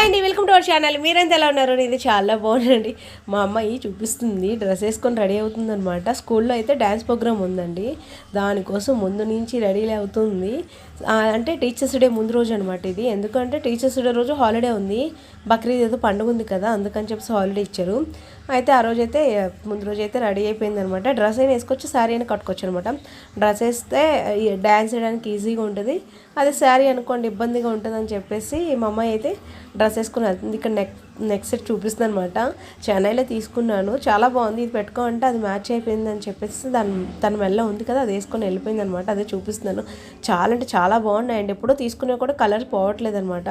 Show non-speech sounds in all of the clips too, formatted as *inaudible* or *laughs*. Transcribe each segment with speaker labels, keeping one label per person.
Speaker 1: Hi అండి welcome to our channel. మీరంతా ఎలా ఉన్నారు? ఇది చాలా బాగుందండి మా అమ్మాయి చూపిస్తుంది డ్రెస్ వేసుకొని రెడీ అవుతుంది అనమాట స్కూల్లో అయితే డ్యాన్స్ ప్రోగ్రామ్ ఉందండి. దానికోసం ముందు నుంచి రెడీ అవుతుంది. అంటే టీచర్స్ డే ముందు రోజు అనమాట ఇది. ఎందుకంటే టీచర్స్ డే రోజు హాలిడే ఉంది. బక్రీద్ ఏదో పండుగ ఉంది కదా అందుకని చెప్పేసి హాలిడే ఇచ్చారు. అయితే ఆ రోజైతే ముందు రోజు అయితే రెడీ అయిపోయింది అనమాట డ్రెస్ అయినా వేసుకోవచ్చు శారీ అయినా కట్టుకోవచ్చు అనమాట. డ్రెస్ వేస్తే డ్యాన్స్ వేయడానికి ఈజీగా ఉంటుంది. అదే శారీ అనుకోండి ఇబ్బందిగా ఉంటుందని చెప్పేసి మా అమ్మాయి అయితే డ్రెస్ వేసుకుని వెళ్తుంది. ఇక్కడ నెక్ నెక్స్ట్ చూపిస్తుంది అనమాట చెన్నైలో తీసుకున్నాను. చాలా బాగుంది. ఇది పెట్టుకో అంటే అది మ్యాచ్ అయిపోయింది అని చెప్పేసి దాని తన మెల్ల ఉంది కదా అది వేసుకొని వెళ్ళిపోయింది అనమాట అదే చూపిస్తున్నాను. చాలా అంటే చాలా బాగున్నాయండి. ఎప్పుడో తీసుకున్నా కూడా కలర్ పోవట్లేదు అనమాట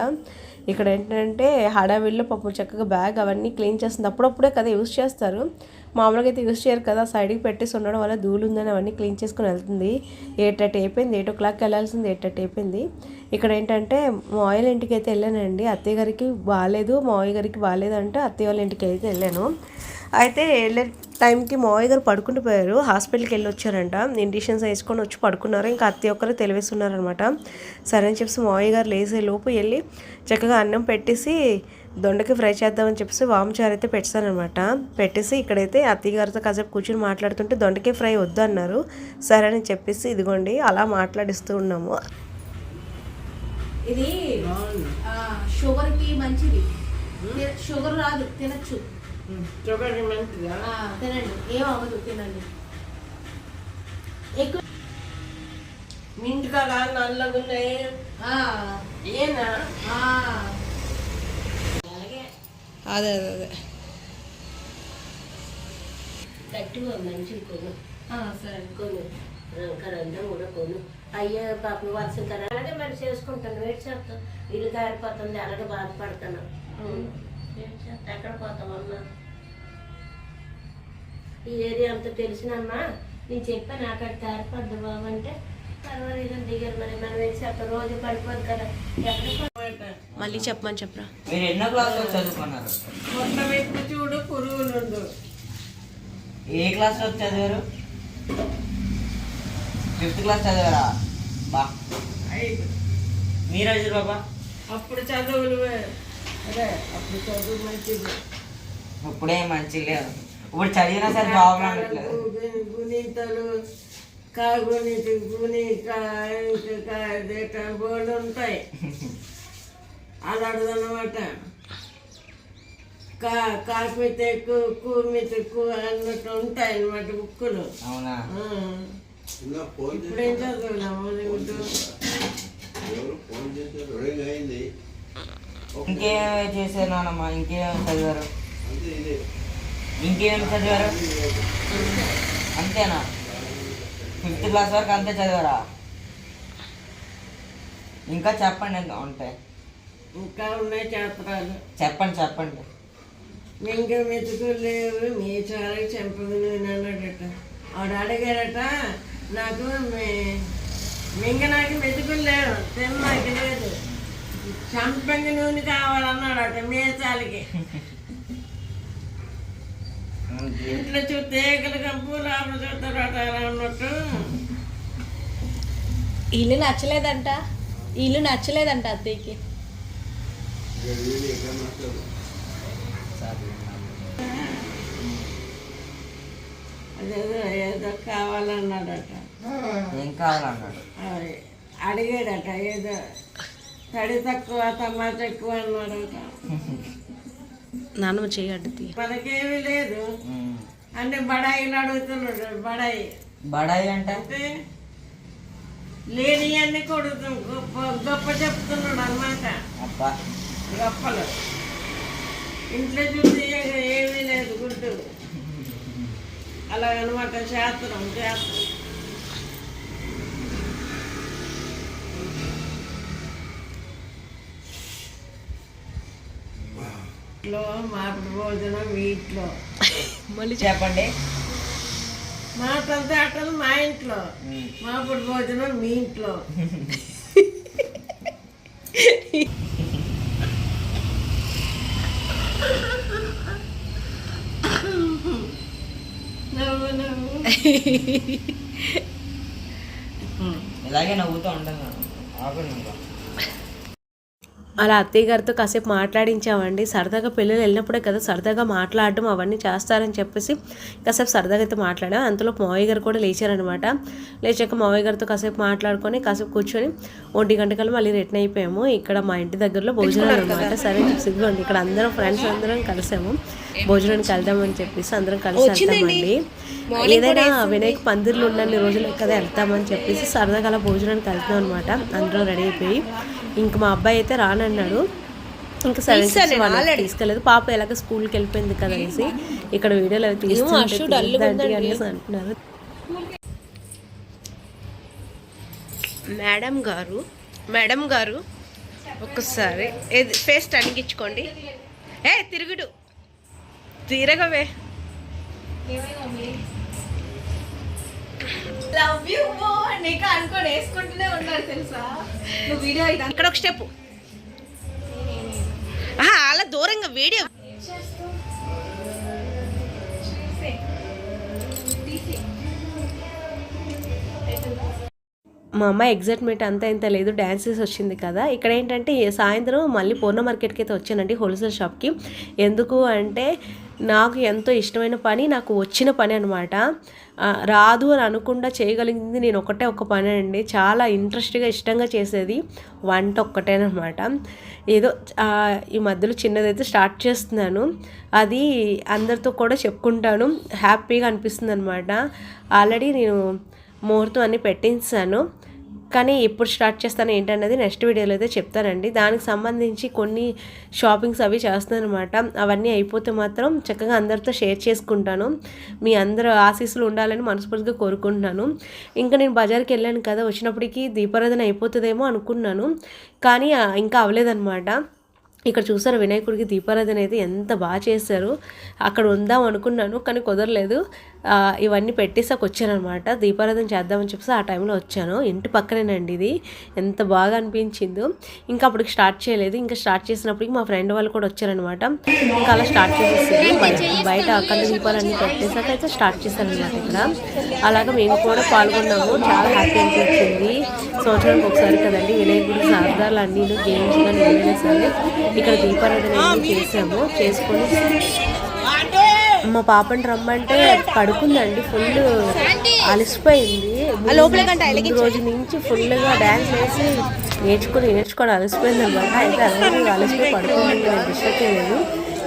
Speaker 1: ఇక్కడ ఏంటంటే హడావిడిలో పాపం చక్కగా బ్యాగ్ అవన్నీ క్లీన్ చేస్తుంది అప్పుడప్పుడే కదా యూస్ చేస్తారు. మామూలుగా అయితే యూస్ చేయరు కదా సైడ్కి పెట్టేసి ఉండడం వల్ల ధూళి ఉందని అవన్నీ క్లీన్ చేసుకుని వెళ్తుంది. ఎయిట్ అయిపోయింది ఎయిట్ ఓ క్లాక్కి వెళ్ళాల్సింది ఎయిట్ అయిపోయింది. ఇక్కడ ఏంటంటే మావయ్య ఇంటికి అయితే వెళ్ళానండి. అత్తయ్య గారికి బాగాలేదు మావయ్య గారికి బాగాలేదు అంటే అత్తయ్య వాళ్ళ ఇంటికి అయితే వెళ్ళాను. అయితే వెళ్ళే టైంకి మావయ్య గారు పడుకుంటూ పోయారు. హాస్పిటల్కి వెళ్ళి వచ్చారంట. ఇండిషన్స్ వేసుకొని వచ్చి పడుకున్నారు. ఇంకా అత్తయ్య ఒక్కరు తెలివేస్తున్నారనమాట సరే అని చెప్పేసి మావయ్య గారు లేసే లోపు వెళ్ళి చక్కగా అన్నం పెట్టేసి దొండకి ఫ్రై చేద్దామని చెప్పేసి వామచారు అయితే పెట్టానమాట పెట్టేసి ఇక్కడైతే అత్తయ్య గారితో కాసేపు కూర్చొని మాట్లాడుతుంటే దొండకి ఫ్రై వద్దు అన్నారు. సరే అని చెప్పేసి ఇదిగోండి అలా మాట్లాడిస్తూ ఉన్నాము. ఇది షుగర్కి మంచిది. షుగర్ రాదు తినచ్చు.
Speaker 2: షుగర్ మంచిదా
Speaker 1: తినండి ఏం అవ్వదు తినండి. ఎక్కువ
Speaker 2: మింట్ కదా నల్లగున్నాయి ఏనా?
Speaker 1: అదే అదే అదే.
Speaker 3: గట్టిగా మంచిగా కొను.
Speaker 1: సరే.
Speaker 3: కొను. కరంతా కూడా కొను. అయ్యో పాపం వర్షం కదా అలాగే మరి చేసుకుంటాను ఇల్లు కారిపోతుంది అలాగే చేస్తా ఎక్కడ పోతామమ్మా ఈ ఏరియా అంతా తెలిసినమ్మా. నేను చెప్పాను అక్కడ కారిపోద్ది బాబు అంటే. పర్వాలేదు దిగారు మరి మనం వెయిట్ చేస్తాం. రోజు పడిపోదు కదా. ఎక్కడ
Speaker 1: మళ్ళీ చెప్పమని చెప్పరా.
Speaker 4: మీరు ఎన్నో క్లాస్లో చదువుకున్నారు?
Speaker 2: చూడు పురుగులు
Speaker 4: ఏ క్లాస్లో చదివారు? ఫిఫ్త్ క్లాస్ చదివారా? బా.
Speaker 2: ఐదు.
Speaker 4: మీరు అజరు బాబా?
Speaker 2: అప్పుడు చదువులు అదే అప్పుడు చదువు మంచిది.
Speaker 4: ఇప్పుడే మంచి లేదు. ఇప్పుడు చదివినా సరే జాబ్ రావట్లేదు
Speaker 2: గుణితలు కాగుణితి గుణి బోర్డు ఉంటాయి *laughs* అది అడదనమాట కా కాకిమిత ఎక్కువ కూమిత ఎక్కువ అన్నట్టు ఉంటాయి అన్నమాట బుక్కులు
Speaker 4: అవునా.
Speaker 2: ఇప్పుడేం చదువులాము ఇప్పుడు
Speaker 4: ఇంకేం చేశారు నాన్నమ్మ ఇంకేం చదివారు. ఇంకేం చదివారు? అంతేనా? ఫిఫ్త్ క్లాస్ వరకు అంతే చదివారా? ఇంకా చెప్పండి ఎంత ఉంటాయి.
Speaker 2: ఇంకా ఉన్నాయి చేత్రాలు
Speaker 4: చెప్పండి చెప్పండి.
Speaker 2: మింగ మెతుకులు లేవు. మీ చాలా నూనె అన్నాడట. ఆవిడ అడిగాడట నాకు మీ- మింగ నాకు మెతుకులు లేవు. తిన్న నాకు లేదు. చంపంగ నూనె కావాలన్నాడట మీసాలకి ఇంట్లో చూస్తే ఏకలు కంపు లోపల చూస్తారట అలా అన్నట్టు.
Speaker 1: ఇల్లు నచ్చలేదంట. ఇల్లు నచ్చలేదంట అత్తయ్యకి.
Speaker 2: అదేదో ఏదో కావాలన్నాడట.
Speaker 4: ఏం కావాలన్నాడు?
Speaker 2: అడిగాడట ఏదో తడి తక్కువ తమాచ ఎక్కువ అన్నాడట.
Speaker 1: నాన్నమ్మ చేయడ్డది
Speaker 2: మనకేమీ లేదు. అంటే బడాయిలు అడుగుతున్నాడు బడాయి.
Speaker 4: బడాయి అంటే?
Speaker 2: లేని అన్ని కొడుతు గొప్ప గొప్ప చెప్తున్నాడు అన్నమాట.
Speaker 4: అబ్బా.
Speaker 2: గొప్పలు ఇంట్లో చూసి ఏమీ లేదు గుడ్డు. అలాగనమాట శాస్త్రం శాస్త్రం ఇంట్లో మాపిడి భోజనం వీటిలో
Speaker 1: మళ్ళీ
Speaker 4: చెప్పండి.
Speaker 2: మాటలు తేటలు మా ఇంట్లో. మాపిడి భోజనం మీ ఇంట్లో. *laughs* *laughs*
Speaker 4: ఇలాగే నవ్వుతూ ఉంటాను ఆగండి
Speaker 1: అలా అత్తయ్య గారితో కాసేపు మాట్లాడించామండి. సరదాగా పిల్లలు వెళ్ళినప్పుడే కదా సరదాగా మాట్లాడడం అవన్నీ చేస్తారని చెప్పేసి కాసేపు సరదాగా అయితే మాట్లాడాం. అంతలో మావయ్య గారు కూడా లేచారనమాట. లేచాక మావయ్య గారితో కాసేపు మాట్లాడుకొని కాసేపు కూర్చొని ఒంటి గంటకల్లా మళ్ళీ రిటర్న్ అయిపోయాము. ఇక్కడ మా ఇంటి దగ్గరలో భోజనాలు అనమాట సరే సిగ్గుండి ఇక్కడ అందరం ఫ్రెండ్స్ అందరం కలిసాము. భోజనానికి వెళ్దామని చెప్పేసి అందరం కలిసి వెళ్తామండి. ఏదైనా వినాయక పందిర్లు ఉన్నన్ని రోజులు కదా వెళ్తామని చెప్పేసి సరదాగా అలా భోజనానికి వెళ్తాం అనమాట అందరం రెడీ అయిపోయి ఇంక మా అబ్బాయి అయితే రానన్నాడు. ఇంకా సరే వాళ్ళకి తీసుకెళ్ళలేదు. పాప ఎలాగ స్కూల్కి వెళ్ళిపోయింది కదా అనేసి ఇక్కడ వీడియోలు అవి తీసుకుంటే అనేసి అంటున్నారు. మేడం గారు మేడం గారు ఒక్కసారి ఏది ఫేస్ అణిగించుకోండి ఏ తిరుగుడు. తిరగవే.
Speaker 5: లవ్ యూ నీకు అనుకోని తెలుసా? నువ్వు వీడియో అయితే
Speaker 1: ఇక్కడ ఒక స్టెప్. అలా దూరంగా వీడియో మా అమ్మ ఎగ్జైట్మెంట్ అంతా ఇంత లేదు డ్యాన్సెస్ వచ్చింది కదా. ఇక్కడ ఏంటంటే సాయంత్రం మళ్ళీ పూర్ణ మార్కెట్కి అయితే వచ్చానండి హోల్సేల్ షాప్కి ఎందుకు అంటే నాకు ఎంతో ఇష్టమైన పని నాకు వచ్చిన పని అనమాట రాదు అని అనుకుండా చేయగలిగింది నేను ఒకటే ఒక పని అండి. చాలా ఇంట్రెస్ట్గా ఇష్టంగా చేసేది వంట ఒక్కటేనమాట ఏదో ఈ మధ్యలో చిన్నదైతే స్టార్ట్ చేస్తున్నాను. అది అందరితో కూడా చెప్పుకుంటాను. హ్యాపీగా అనిపిస్తుంది అనమాట ఆల్రెడీ నేను ముహూర్తం అన్ని పెట్టించాను. కానీ ఎప్పుడు స్టార్ట్ చేస్తాను ఏంటన్నది నెక్స్ట్ వీడియోలో అయితే చెప్తానండి. దానికి సంబంధించి కొన్ని షాపింగ్స్ అవి చేస్తాను అనమాట అవన్నీ అయిపోతే మాత్రం చక్కగా అందరితో షేర్ చేసుకుంటాను. మీ అందరూ ఆశీస్సులు ఉండాలని మనస్ఫూర్తిగా కోరుకుంటున్నాను. ఇంకా నేను బజార్కి వెళ్ళాను కదా వచ్చినప్పటికీ దీపారాధన అయిపోతుందేమో అనుకున్నాను. కానీ ఇంకా అవ్వలేదన్నమాట. ఇక్కడ చూసారు వినాయకుడికి దీపారాధన అయితే ఎంత బాగా చేశారు. అక్కడ ఉందాం అనుకున్నాను కానీ కుదరలేదు. ఇవన్నీ పెట్టేసాక వచ్చానమాట దీపారాధన చేద్దామని చెప్పేసి ఆ టైంలో వచ్చాను. ఇంటి పక్కనేనండి ఇది. ఎంత బాగా అనిపించిందో. ఇంకా అప్పటికి స్టార్ట్ చేయలేదు. ఇంకా స్టార్ట్ చేసినప్పటికి మా ఫ్రెండ్ వాళ్ళు కూడా వచ్చారనమాట ఇంకా అలా స్టార్ట్ చేసేసారు బయట అక్కడ దీపాలన్నీ పెట్టేసాక అయితే స్టార్ట్ చేశారనమాట ఇక్కడ. అలాగా మేము కూడా పాల్గొన్నాము. చాలా హ్యాపీ అనిపించింది. సంవత్సరానికి ఒకసారి కదండి వినాయకుడి సరదాలు అన్నీ గేమ్స్ కానీ ఏమైనా సరే ఇక్కడ దీపారాధన చేసాము చేసుకొని మా పాపని రమ్మంటే పడుకుందండి. ఫుల్ అలసిపోయింది. ముందు రోజు నుంచి ఫుల్గా డ్యాన్స్ వేసి నేర్చుకుని నేర్చుకొని అలసిపోయింది అనమాట అయితే అలాగే అలసిపోయి డిస్టర్బ్ చేయలేదు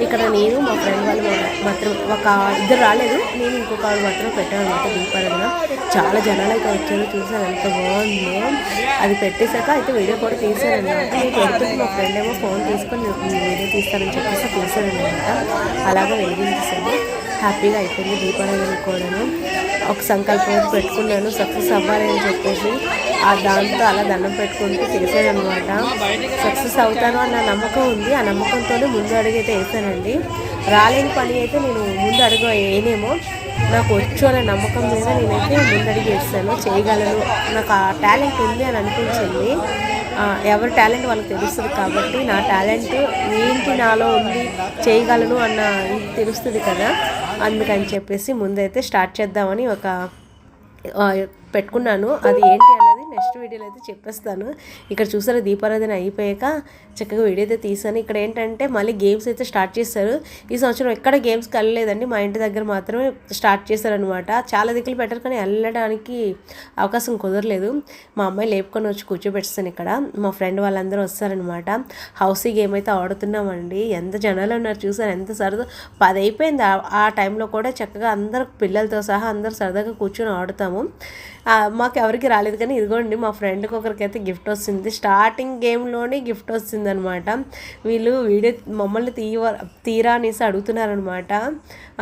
Speaker 1: ఇక్కడ నేను మా ఫ్రెండ్ వాళ్ళు మాత్రం ఒక ఇద్దరు రాలేదు. నేను ఇంకొక ఆవిడ మాత్రం పెట్టాను అనమాట దీపారాధన. చాలా జనాలు అయితే వచ్చారు చూసారు ఎంత బాగుందో. అది పెట్టేశాక అయితే వీడియో కూడా తీసారనమాట అనమాట నేను పెడుతుంది మా ఫ్రెండ్ ఏమో ఫోన్ తీసుకొని వీడియో తీస్తానని చెప్పేసి తీసారనమాట అలాగే వెలిగించేసాను హ్యాపీగా అయిపోయింది దీపావళి కూడాను. ఒక సంకల్పం పెట్టుకున్నాను సక్సెస్ అవ్వాలి అని చెప్పేసి. ఆ దాంతో అలా దండం పెట్టుకుంటూ చేశాను అనమాట సక్సెస్ అవుతాను అన్న నమ్మకం ఉంది. ఆ నమ్మకంతోనే ముందు అడుగు అయితే వేసానండి రాలేని పని అయితే నేను ముందు అడుగు వేయనేమో నాకు వచ్చు అనే నమ్మకం మీద నేనైతే ముందడిగి వేస్తాను. చేయగలను. నాకు ఆ టాలెంట్ ఉంది అని అనిపించింది. ఎవరి టాలెంట్ వాళ్ళకి తెలుస్తుంది కాబట్టి నా టాలెంట్ ఏంటి నాలో ఉంది చేయగలను అన్న ఇది తెలుస్తుంది కదా. అందుకని చెప్పేసి ముందైతే స్టార్ట్ చేద్దామని ఒక పెట్టుకున్నాను. అది ఏంటి అన్న నెక్స్ట్ వీడియోలో అయితే చెప్పేస్తాను. ఇక్కడ చూసారా దీపారాధన అయిపోయాక చక్కగా వీడియో అయితే తీసాను ఇక్కడ ఏంటంటే మళ్ళీ గేమ్స్ అయితే స్టార్ట్ చేస్తారు ఈ సంవత్సరం ఎక్కడ గేమ్స్కి వెళ్ళలేదండి. మా ఇంటి దగ్గర మాత్రమే స్టార్ట్ చేశారనమాట చాలా దిక్కులు పెట్టారు కానీ వెళ్ళడానికి అవకాశం కుదరలేదు. మా అమ్మాయి లేపుకొని వచ్చి కూర్చోబెట్టాను ఇక్కడ. మా ఫ్రెండ్ వాళ్ళందరూ వస్తారనమాట హౌసీ గేమ్ అయితే ఆడుతున్నామండి. ఎంత జనాలు ఉన్నారు చూసారు ఎంత సరదా. పది అయిపోయింది. ఆ- టైంలో కూడా చక్కగా అందరు పిల్లలతో సహా అందరు సరదాగా కూర్చొని ఆడుతాము. మాకు ఎవరికి రాలేదు కానీ ఇదిగోండి మా ఫ్రెండ్కి ఒకరికైతే గిఫ్ట్ వస్తుంది. స్టార్టింగ్ గేమ్లోనే గిఫ్ట్ వస్తుందన్నమాట. వీళ్ళు వీడియో మమ్మల్ని తీయ తీరా అనేసి అడుగుతున్నారనమాట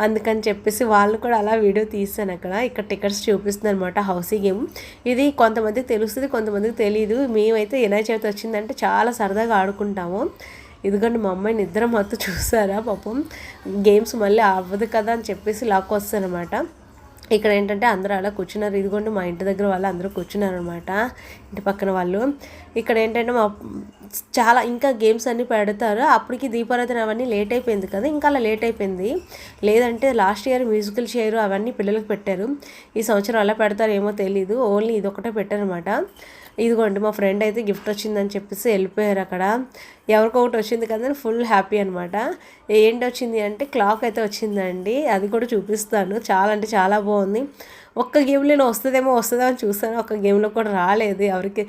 Speaker 1: అందుకని చెప్పేసి వాళ్ళు కూడా అలా వీడియో తీస్తాను అక్కడ. ఇక్కడ టికెట్స్ చూపిస్తుంది అనమాట హౌసీ గేమ్. ఇది కొంతమందికి తెలుస్తుంది కొంతమందికి తెలియదు మేమైతే ఎలా చేతి వచ్చిందంటే చాలా సరదాగా ఆడుకుంటాము. ఇదిగోండి మా అమ్మాయి నిద్ర మొత్తం చూసారా పాపం. గేమ్స్ మళ్ళీ అవ్వదు కదా అని చెప్పేసి లాక్కొస్తానమాట ఇక్కడ ఏంటంటే అందరూ అలా కూర్చున్నారు. ఇదిగోండి మా ఇంటి దగ్గర వాళ్ళు అందరూ కూర్చున్నారు అనమాట ఇంటి పక్కన వాళ్ళు. ఇక్కడ ఏంటంటే మా చాలా ఇంకా గేమ్స్ అన్నీ పెడతారు. అప్పటికి దీపారాధన అవన్నీ లేట్ అయిపోయింది కదా. ఇంకా అలా లేట్ అయిపోయింది. లేదంటే లాస్ట్ ఇయర్ మ్యూజికల్ చైర్ అవన్నీ పిల్లలకు పెట్టారు. ఈ సంవత్సరం అలా పెడతారు ఏమో తెలీదు. ఓన్లీ ఇది ఒకటే పెట్టారనమాట ఇదిగోండి మా ఫ్రెండ్ అయితే గిఫ్ట్ వచ్చిందని చెప్పేసి వెళ్ళిపోయారు అక్కడ. ఎవరికొకటి వచ్చింది కదా ఫుల్ హ్యాపీ అనమాట ఏంటి వచ్చింది అంటే క్లాక్ అయితే వచ్చిందండి. అది కూడా చూపిస్తాను. చాలా అంటే చాలా బాగుంది. ఒక్క గేమ్లో వస్తుందేమో వస్తుందో అని చూసాను ఒక్క గేమ్లో కూడా రాలేదు. ఎవరికి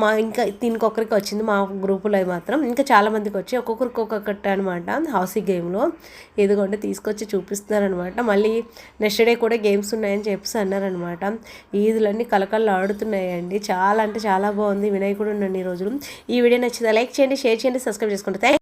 Speaker 1: మా ఇంకా దీనికొకరికి వచ్చింది మా గ్రూపులో మాత్రం. ఇంకా చాలామందికి వచ్చి ఒక్కొక్కరికి ఒక్కొక్కటి అనమాట హౌసీ గేమ్లో ఇదిగోండి తీసుకొచ్చి చూపిస్తున్నారనమాట మళ్ళీ నెక్స్ట్ డే కూడా గేమ్స్ ఉన్నాయని చెప్పేసి అన్నారనమాట ఈదులన్నీ కలకల్లు ఆడుతున్నాయండి. చాలా అంటే చాలా బాగుంది. వినాయకుడు ఉండండి ఈ రోజులు. ఈ వీడియో నచ్చితే లైక్ చేయండి షేర్ చేయండి సబ్స్క్రైబ్ చేసుకోండి థ్యాంక్